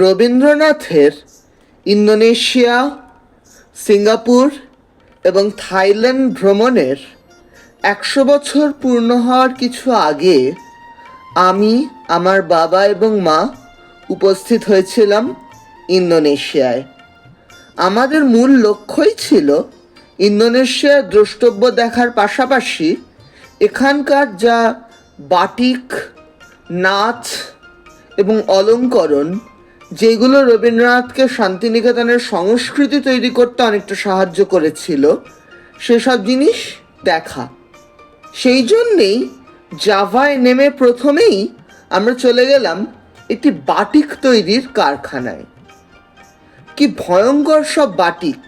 রবীন্দ্রনাথের Indonesia, Singapore এবং Thailand ভ্রমণের একশো বছর পূর্ণ হওয়ার কিছু আগে আমি, আমার বাবা এবং মা উপস্থিত হয়েছিলাম ইন্দোনেশিয়ায়। আমাদের মূল লক্ষ্যই ছিল ইন্দোনেশিয়ার দ্রষ্টব্য দেখার পাশাপাশি এখানকার যা বাটিক, নাচ এবং অলঙ্করণ যেগুলো রবীন্দ্রনাথকে শান্তিনিকেতনের সংস্কৃতি তৈরি করতে অনেকটা সাহায্য করেছিল, সেসব জিনিস দেখা। সেই জন্যেই জাভায় নেমে প্রথমেই আমরা চলে গেলাম একটি বাটিক তৈরির কারখানায়। কি ভয়ঙ্কর সব বাটিক!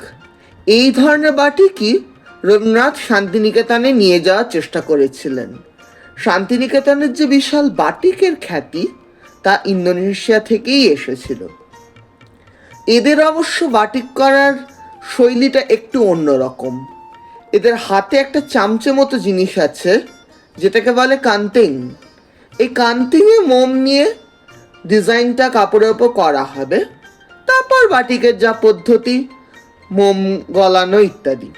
এই ধরনের বাটিকই রবীন্দ্রনাথ শান্তিনিকেতনে নিয়ে যাওয়ার চেষ্টা করেছিলেন। শান্তিনিকেতনের যে বিশাল বাটিকের খ্যাতি তা ইন্দোনেশিয়া থেকেই এসেছিল। এদের অবশ্য বাটিক করার শৈলীটা একটু অন্যরকম। এদের হাতে একটা চামচে মতো জিনিস আছে, যেটাকে বলে কান্তিং। এই কান্তিংয়ে মোম নিয়ে ডিজাইনটা কাপড়ের ওপর করা হবে। তারপর বাটিকের যা পদ্ধতি, মোম গলানো ইত্যাদি।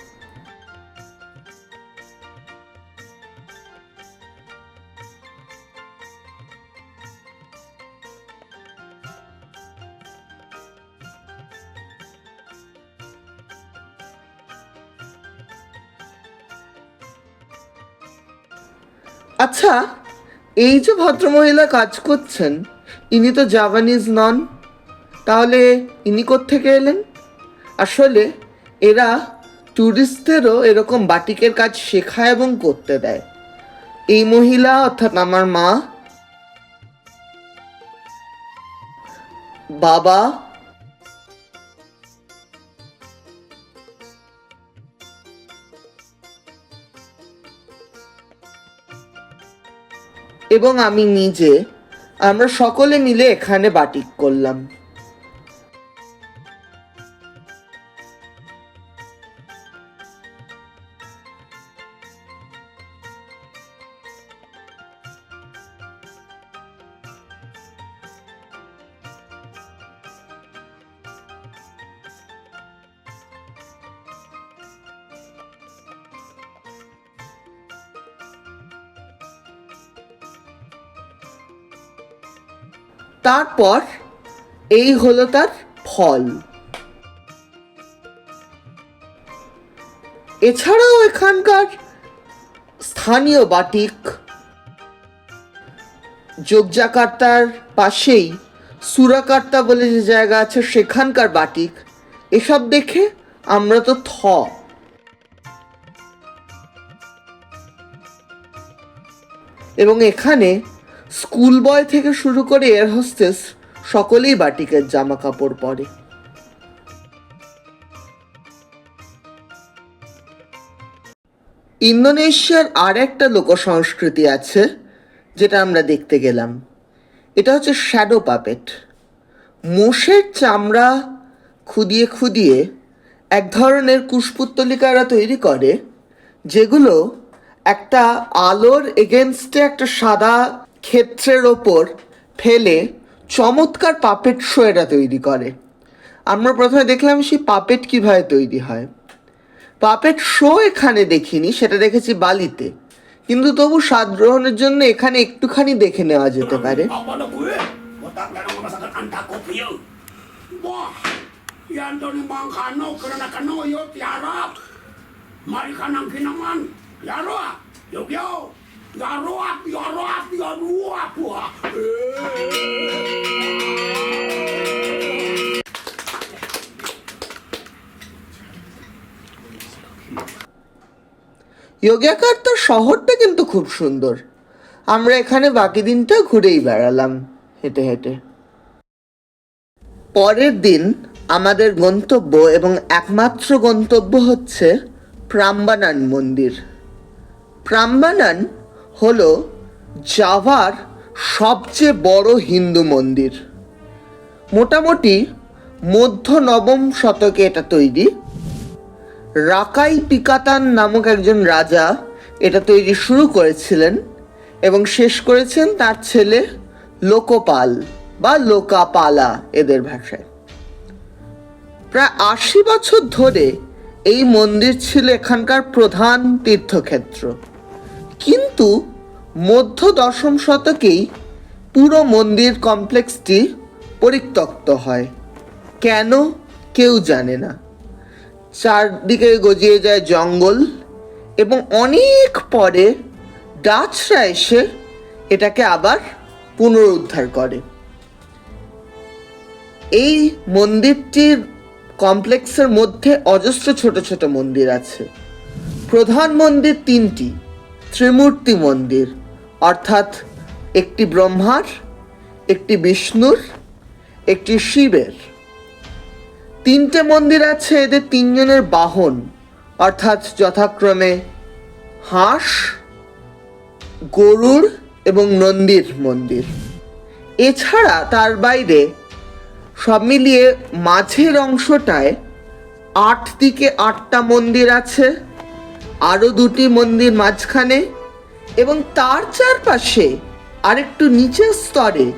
আচ্ছা এই যে ভদ্রমহিলা কাজ করছেন, ইনি তো জাপানিজ নন, তাহলে ইনি থেকে এলেন? আসলে এরা ট্যুরিস্টদেরও এরকম বাটিকের কাজ শেখায় এবং করতে দেয়। এই মহিলা, অর্থাৎ আমার মা, বাবা এবং আমি নিজে আমরা সকলে মিলে এখানে বাটিক করলাম। তারপর এই হলো তার ফল। এছাড়াও এখানকার স্থানীয় বাটিক, যোগজাকার্তার পাশেই সুরাকার্তা বলে যে জায়গা আছে, সেখানকার বাটিক। এসব দেখে আমরা তো থ। এবং এখানে স্কুল বয় থেকে শুরু করে এয়ার হোস্টেস সকলেই বাটিকের জামা কাপড় পরে। ইন্দোনেশিয়ার আর একটা লোক সংস্কৃতি আছে, যেটা আমরা দেখতে গেলাম। এটা হচ্ছে শ্যাডো পাপেট। মোষের চামড়া খুদিয়ে খুদিয়ে এক ধরনের কুশপুত্তলিকারা তৈরি করে, যেগুলো একটা আলোর এগেনস্টে একটা সাদা ক্ষেত্রের ওপর ফেলে চমৎকার পাপেট শো এটা তৈরি করে। আমরা প্রথমে দেখলাম সেই পাপেট কীভাবে তৈরি হয়। পাপেট শো এখানে দেখিনি, সেটা দেখেছি বালিতে। কিন্তু তবু স্বাদ গ্রহণের জন্য এখানে একটুখানি দেখে নেওয়া যেতে পারে। যোগাকার্তার শহরটা কিন্তু খুব সুন্দর আমরা এখানে বাকি দিনটা ঘুরেই বেড়ালাম হেঁটে হেঁটে পরের দিন আমাদের গন্তব্য এবং একমাত্র গন্তব্য হচ্ছে প্রাম্বানান মন্দির প্রাম্বানান হলো জাভার সবচেয়ে বড় হিন্দু মন্দির। মোটামুটি মধ্য নবম শতকে এটা তৈরি। রাকাই পিকাতান নামক একজন রাজা এটা তৈরি শুরু করেছিলেন এবং শেষ করেছেন তার ছেলে লোকপাল বা লোকাপালা এদের ভাষায়। প্রায় আশি বছর ধরে এই মন্দির ছিল এখানকার প্রধান তীর্থক্ষেত্র। কিন্তু মধ্য দশম শতকেই পুরো মন্দির কমপ্লেক্সটি পরিত্যক্ত হয়। কেন কেউ জানে না। চারদিকে গজিয়ে যায় জঙ্গল এবং অনেক পরে ডাচরা এসে এটাকে আবার পুনরুদ্ধার করে। এই মন্দিরটির কমপ্লেক্সের মধ্যে অজস্র ছোট ছোট মন্দির আছে। প্রধান মন্দির তিনটি। ত্রিমূর্তি মন্দির। অর্থাৎ একটি ব্রহ্মার, একটি বিষ্ণুর, একটি শিবের। তিনটে মন্দির আছে এদের তিনজনের বাহন। অর্থাৎ যথাক্রমে হাঁস গরুর এবং নন্দীর মন্দির। এছাড়া তার বাইরে সব মিলিয়ে মাঝের অংশটায় আট দিকে আটটা মন্দির আছে। আরও দুটি মন্দির মাঝখানে এবং তার চারপাশে আরেকটু নিচের স্তরে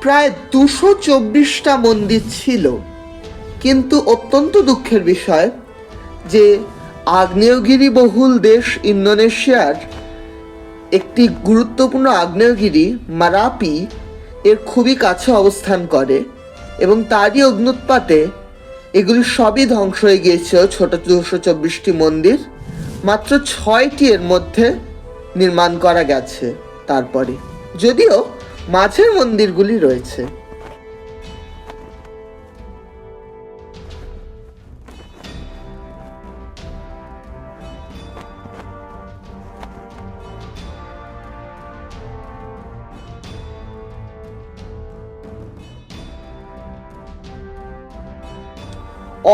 প্রায় দুশো চব্বিশটা মন্দির ছিল। কিন্তু অত্যন্ত দুঃখের বিষয় যে আগ্নেয়গিরি বহুল দেশ ইন্দোনেশিয়ার একটি গুরুত্বপূর্ণ আগ্নেয়গিরি মারাপি এর খুবই কাছে অবস্থান করে এবং তারই অগ্নুৎপাতে এগুলি সবই ধ্বংস হয়ে গিয়েছিল ছোট দুশো চব্বিশটি মন্দির। মাত্র ছয়টি এর মধ্যে নির্মাণ করা গেছে তারপরে, যদিও মাঝের মন্দিরগুলি রয়েছে।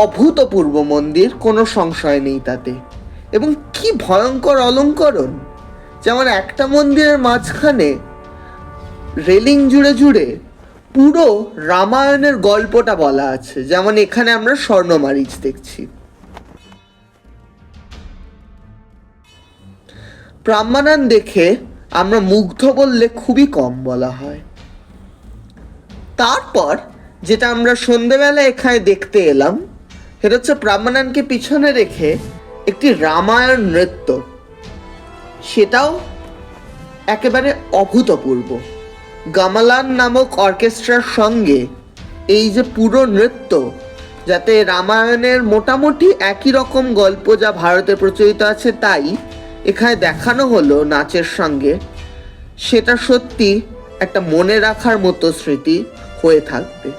অভূতপূর্ব মন্দির, কোনো সংশয় নেই তাতে। এবং কি ভয়ঙ্কর অলঙ্করণ যেমন একটা মন্দিরের মাঝখানে রেলিং জুড়ে জুড়ে পুরো রামায়ণের গল্পটা বলা আছে। যেমন এখানে আমরা স্বর্ণমারিচ দেখছি। প্রাম্বানান দেখে আমরা মুগ্ধ বললে খুবই কম বলা হয়। তারপর যেটা আমরা সন্ধেবেলা এখানে দেখতে এলাম, সেটা হচ্ছে প্রামাণানকে পিছনে রেখে একটি রামায়ণ নৃত্য। সেটাও একেবারে অভূতপূর্ব। গামালান নামক অর্কেস্ট্রার সঙ্গে এই যে পুরো নৃত্য, যাতে রামায়ণের মোটামুটি একই রকম গল্প যা ভারতে প্রচলিত আছে তাই এখানে দেখানো হলো নাচের সঙ্গে, সেটা সত্যি একটা মনে রাখার মতো স্মৃতি হয়ে থাকবে।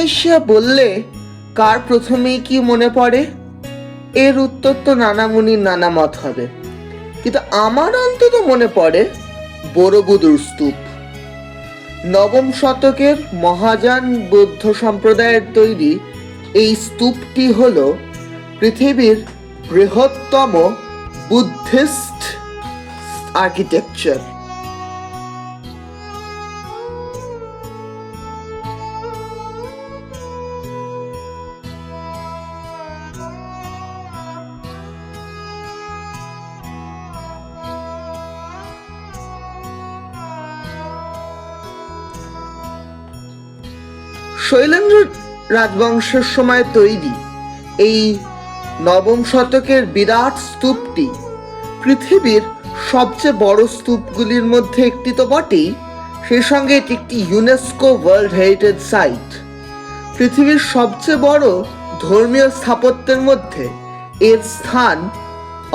ইন্দোনেশিয়া বললে, কার প্রথমেই কি মনে পড়ে? এর উত্তর তো নানা মুনির নানা মত হবে। কিন্তু আমার অন্তত মনে পড়ে বড়বুদুর স্তূপ। নবম শতকের মহাযান বৌদ্ধ সম্প্রদায়ের তৈরি এই স্তূপটি হল পৃথিবীর বৃহত্তম বুদ্ধিস্ট আর্কিটেকচার। রাজবংশের সময় তৈরি। এই নবম শতকের বিরাট স্তূপটি পৃথিবীর সবচেয়ে বড় স্তূপগুলির মধ্যে একটি তো বটেই। সেই সঙ্গে এটি একটি ইউনেস্কো ওয়ার্ল্ড হেরিটেজ সাইট পৃথিবীর সবচেয়ে বড় ধর্মীয় স্থাপত্যের মধ্যে এর স্থান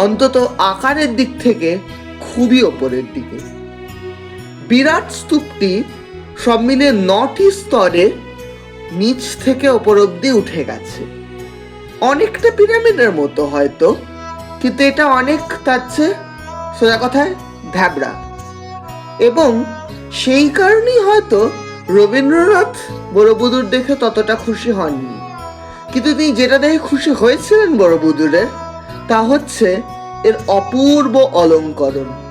অন্তত আকারের দিক থেকে খুবই ওপরের দিকে। বিরাট স্তূপটি সব মিলিয়ে নটি স্তরে নিচ থেকে ওপর অব্দি উঠে গেছে। অনেকটা পিরামিডের মতো হয়তো, কিন্তু এটা অনেক তার চেয়ে, সোজা কথায় ভ্যাবড়া এবং সেই কারণেই হয়তো রবীন্দ্রনাথ বড়বুদুর দেখে ততটা খুশি হননি। কিন্তু তিনি যেটা দেখে খুশি হয়েছিলেন বড়বুদুরের, তা হচ্ছে এর অপূর্ব অলঙ্করণ।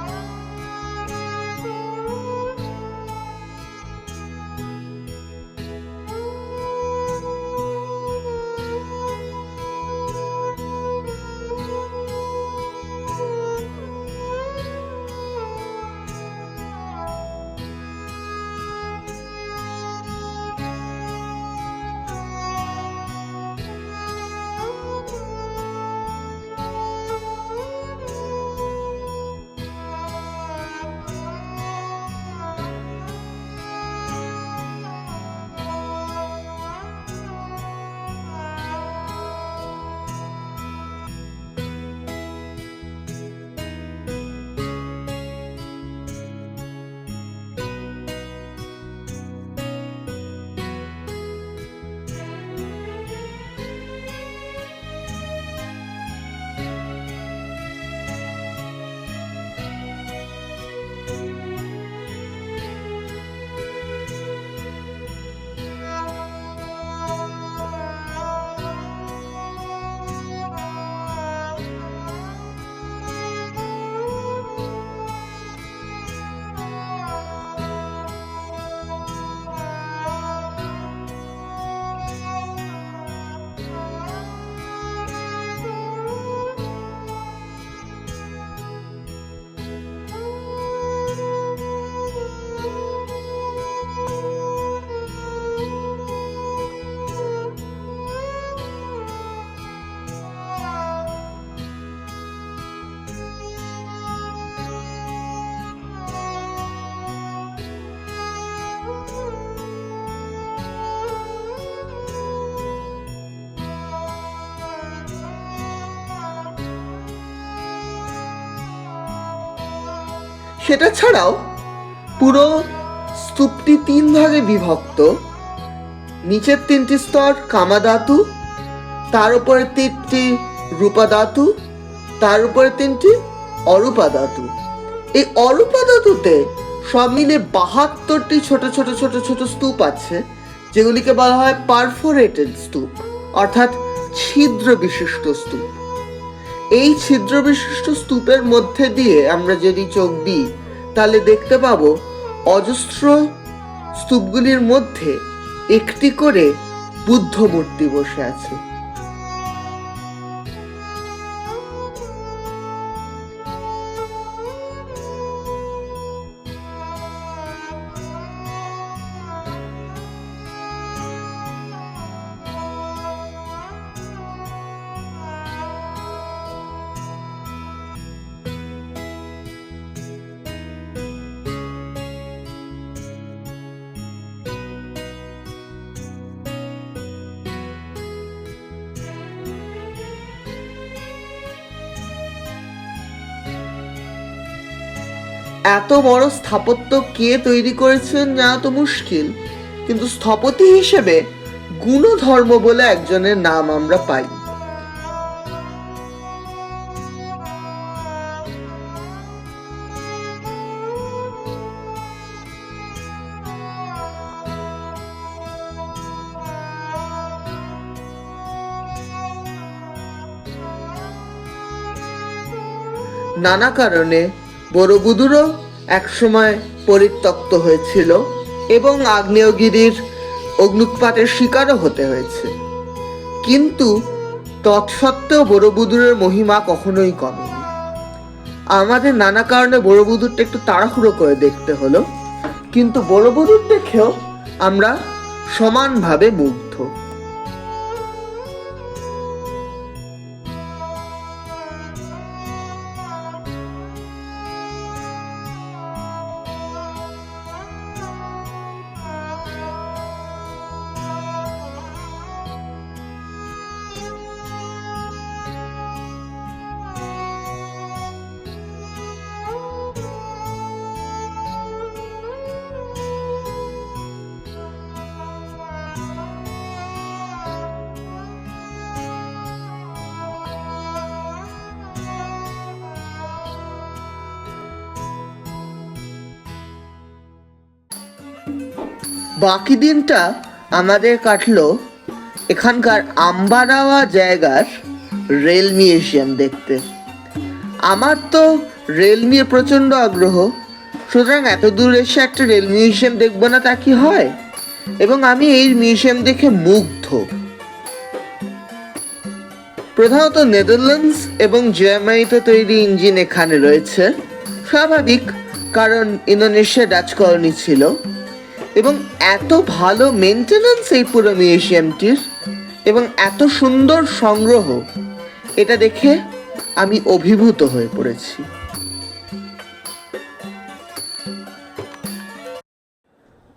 সেটা ছাড়াও পুরো স্তূপটি তিন ভাগে বিভক্ত। নিচের তিনটি স্তর কামাধাতু তার উপরে তিনটি রূপা ধাতু, তার উপরে তিনটি অরূপা ধাতু। এই অরূপা ধাতুতে সব মিলে বাহাত্তরটি ছোট ছোট ছোট ছোট স্তূপ আছে, যেগুলিকে বলা হয় পারফোরেটেড স্তূপ, অর্থাৎ ছিদ্র বিশিষ্ট স্তূপ। এই ছিদ্র বিশিষ্ট স্তূপের মধ্যে দিয়ে আমরা যদি চোখ দিই, তাহলে দেখতে পাব অজস্র স্তূপগুলির মধ্যে একটি করে বুদ্ধ মূর্তি বসে আছে। এত বড় স্থাপত্য কে তৈরি করেছেন জানা তো মুশকিল। কিন্তু স্থপতি হিসেবে গুণধর্ম বলে একজনের নাম আমরা পাই। নানা কারণে বড়বুদুরও একসময় পরিত্যক্ত হয়েছিল এবং আগ্নেয়গিরির অগ্নুৎপাতের শিকারও হতে হয়েছে। কিন্তু তৎসত্ত্বেও বড়বুদুরের মহিমা কখনোই কমেনি। আমাদের নানা কারণে বড়বুদুরটা একটু তাড়াহুড়ো করে দেখতে হলো, কিন্তু বড়বুদুর দেখেও আমরা সমানভাবে মুগ্ধ। বাকি দিনটা আমাদের কাটলো এখানকার আম্বারাওয়া জায়গার রেল মিউজিয়াম দেখতে। আমার তো রেল নিয়ে প্রচণ্ড আগ্রহ। সুতরাং এত দূর এসে একটা রেল মিউজিয়াম দেখব না তা কি হয়? এবং আমি এই মিউজিয়াম দেখে মুগ্ধ। প্রধানত নেদারল্যান্ডস এবং জার্মানিতে তৈরি ইঞ্জিন এখানে রয়েছে। স্বাভাবিক, কারণ ইন্দোনেশিয়া ডাচ কলোনি ছিল। এবং এত ভালো মেনটেন্যান্স এই পুরো মিউজিয়ামটির এবং এত সুন্দর সংগ্রহ, এটা দেখে আমি অভিভূত হয়ে পড়েছি।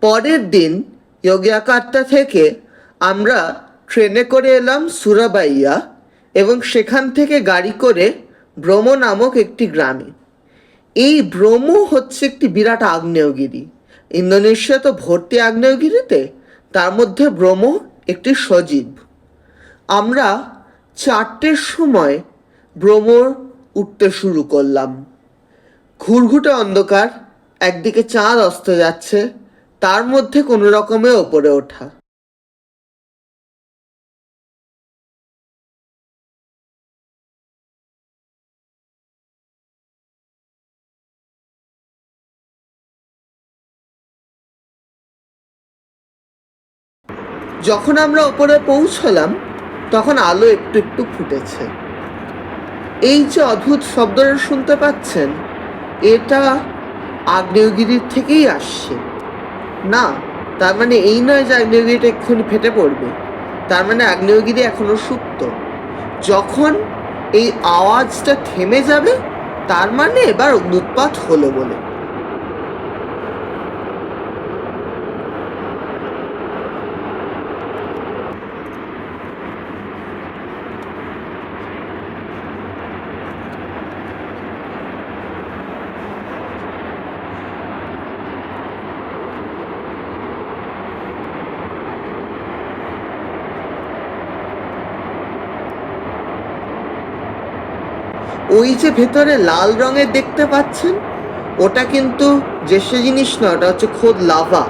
পরের দিন ইয়োগিয়াকার্তা থেকে আমরা ট্রেনে করে এলাম সুরাবাইয়া এবং সেখান থেকে গাড়ি করে ব্রহ্ম নামক একটি গ্রামে। এই ব্রহ্ম হচ্ছে একটি বিরাট আগ্নেয়গিরি। ইন্দোনেশিয়া তো ভর্তি আগ্নেয়গিরিতে তার মধ্যে ব্রহ্ম, একটি সজীব। আমরা চারটের সময় ভ্রমর উঠতে শুরু করলাম। ঘুরঘুটে অন্ধকার, একদিকে চাঁদ অস্ত যাচ্ছে, তার মধ্যে কোনো রকমে ওপরে ওঠা। যখন আমরা ওপরে পৌঁছলাম, তখন আলো একটু একটু ফুটেছে। এই যে অদ্ভুত শব্দটা শুনতে পাচ্ছেন, এটা আগ্নেয়গিরির থেকেই আসছে। না, তার মানে এই নয় যে আগ্নেয়গিরিটা এক্ষুনি ফেটে পড়বে। তার মানে আগ্নেয়গিরি এখনও সুপ্ত। যখন এই আওয়াজটা থেমে যাবে, তার মানে এবার অগ্নুৎপাত হলো বলে। ওই যে ভেতরে লাল রঙের দেখতে পাচ্ছেন, ওটা কিন্তু যে সে জিনিস না ওটা হচ্ছে খোদ লাভা।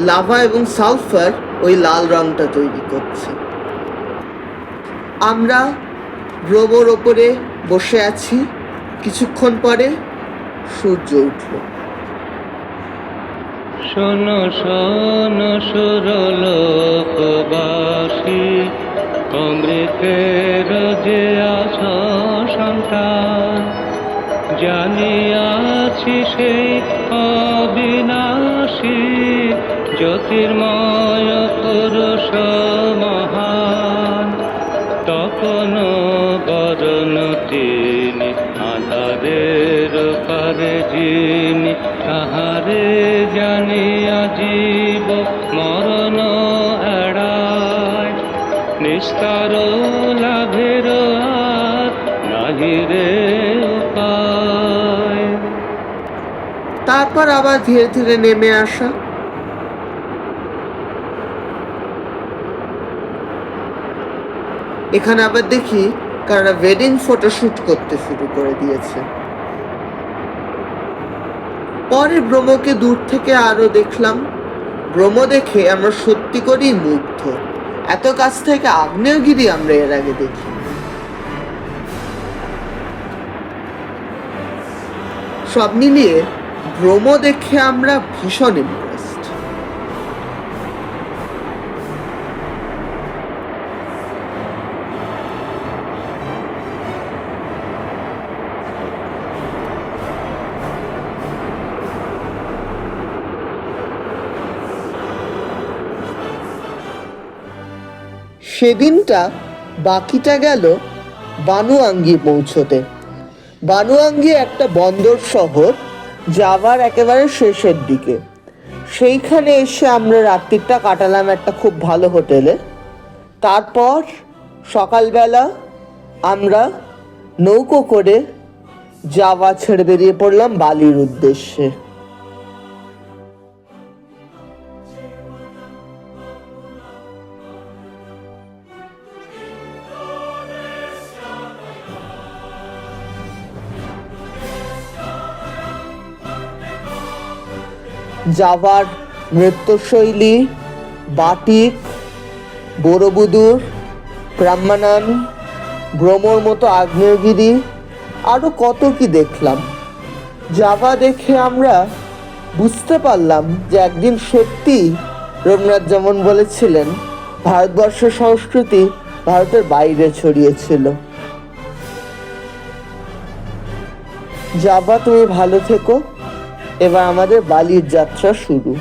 লাভা এবং সালফার ওই লাল রংটা তৈরি করছে। আমরা রোবর ওপরে বসে আছি। কিছুক্ষণ পরে সূর্য উঠল। শোনো শোনো, সুরলোকবাসী। অমৃতের যে আস সন্তান। জানিয়াছি সেই অবিনাশী জ্যোতির্ময় পুরুষ মহান। তখন বরণ তিনি আধারের পারে যিনি, তাহারে জানিয়া জীব নিস্তার লাভের নাহি রে তারপর আবার ধীরে ধীরে নেমে আসা। এখানে আবার দেখি কারা ওয়েডিং ফটোশ্যুট করতে শুরু করে দিয়েছে। পরে ব্রহ্মকে দূর থেকে আরও দেখলাম। ব্রহ্ম দেখে আমরা সত্যি করেই মুগ্ধ। এত কাছ থেকে আগ্নেয়গিরি আমরা এর আগে দেখি। সব মিলিয়ে ভ্রম দেখে আমরা ভীষণ ইমপ্রেসড সেদিনটা বাকিটা গেল বানুয়াঙ্গি পৌঁছতে। বানুয়াঙ্গি একটা বন্দর শহর, যাওয়ার একেবারে শেষের দিকে। সেইখানে এসে আমরা রাত্রিটা কাটালাম একটা খুব ভালো হোটেলে। তারপর সকালবেলা আমরা নৌকো করে যাওয়া ছেড়ে বেরিয়ে পড়লাম বালির উদ্দেশ্যে। যাবার নৃত্যশৈলী বাটিক, বড়বুদুর, ব্রাহ্মণান, ভ্রমর মতো আগ্নেয়গিরি আরও কত কি দেখলাম। যাওয়া দেখে আমরা বুঝতে পারলাম যে একদিন সত্যি রবীন্দ্রনাথ যেমন বলেছিলেন ভারতবর্ষের সংস্কৃতি ভারতের বাইরে ছড়িয়েছিল। যাবা, তুমি ভালো থেকো। এবার আমাদের বালির যাত্রা শুরু।